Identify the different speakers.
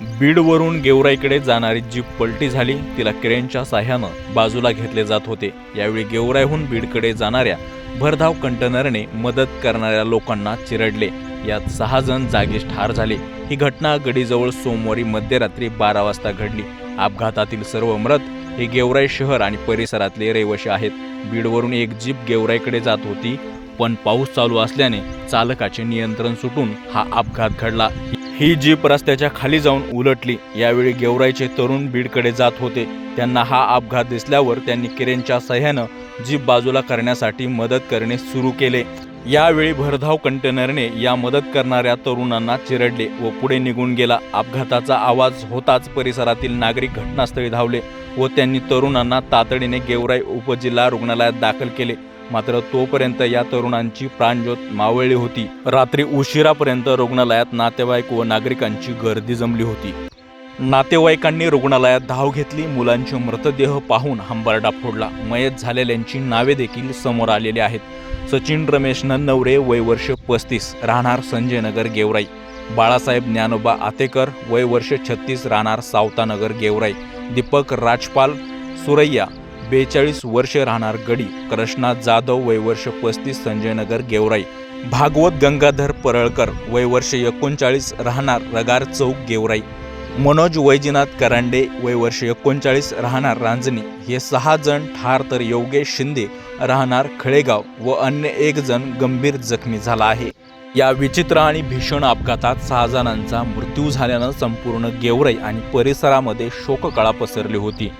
Speaker 1: बीडवरून गेवराईकडे जाणारी जीप पलटी झाली. तिला क्रेनच्या साह्यानं बाजूला घेतले जात होते. यावेळी गेवराईहून बीडकडे जाणाऱ्या भरधाव कंटेनरने मदत करणाऱ्या लोकांना चिरडले. यात सहा जण जागीच ठार झाले. ही घटना गडीजवळ सोमवारी मध्यरात्री बारा वाजता घडली. अपघातातील सर्व मृत हे गेवराई शहर आणि परिसरातले रहिवाशी आहेत. बीडवरून एक जीप गेवराईकडे जात होती पण पाऊस चालू असल्याने चालकाचे नियंत्रण सुटून हा अपघात घडला. ही जीप रस्त्याच्या खाली जाऊन उलटली. यावेळी गेवराईचे तरुण बीडकडे जात होते. त्यांना हा अपघात दिसल्यावर त्यांनी किरेनच्या सह्यानं जीप बाजूला करण्यासाठी मदत करणे सुरू केले. यावेळी भरधाव कंटेनरने या मदत करणाऱ्या तरुणांना चिरडले व पुढे निघून गेला. अपघाताचा आवाज होताच परिसरातील नागरिक घटनास्थळी धावले. व त्यांनी तरुणांना तातडीने गेवराई उपजिल्हा रुग्णालयात दाखल केले. मात्र तोपर्यंत या तरुणांची प्राणज्योत मावळली होती. रात्री उशिरापर्यंत रुग्णालयात नातेवाईक व नागरिकांची गर्दी जमली होती. नातेवाईकांनी रुग्णालयात धाव घेतली. मुलांचे मृतदेह पाहून हंबरडा फोडला. मयत झालेल्यांची नावे देखील समोर आलेली आहेत. सचिन रमेश नन्नवरे वय वर्ष पस्तीस. राहणार संजयनगर गेवराई. बाळासाहेब ज्ञानोबा आतेकर वय वर्ष छत्तीस राहणार सावतानगर गेवराई. दीपक राजपाल सुरैया बेचाळीस वर्ष राहणार गडी कृष्णा जाधव वय वर्ष पस्तीस संजयनगर गेवराई. भागवत गंगाधर परळकर वय वर्ष एकोणचाळीस राहणार रगार चौक गेवराई. मनोज वैजीनाथ करांडे वय वर्ष एकोणचाळीस राहणार रांजणी. हे सहा जण ठार तर योगेश शिंदे राहणार खळेगाव व अन्य एक जण गंभीर जखमी झाला आहे. या विचित्र आणि भीषण अपघातात सहा जणांचा मृत्यू झाल्यानं संपूर्ण गेवराई आणि परिसरामध्ये शोककळा पसरली होती.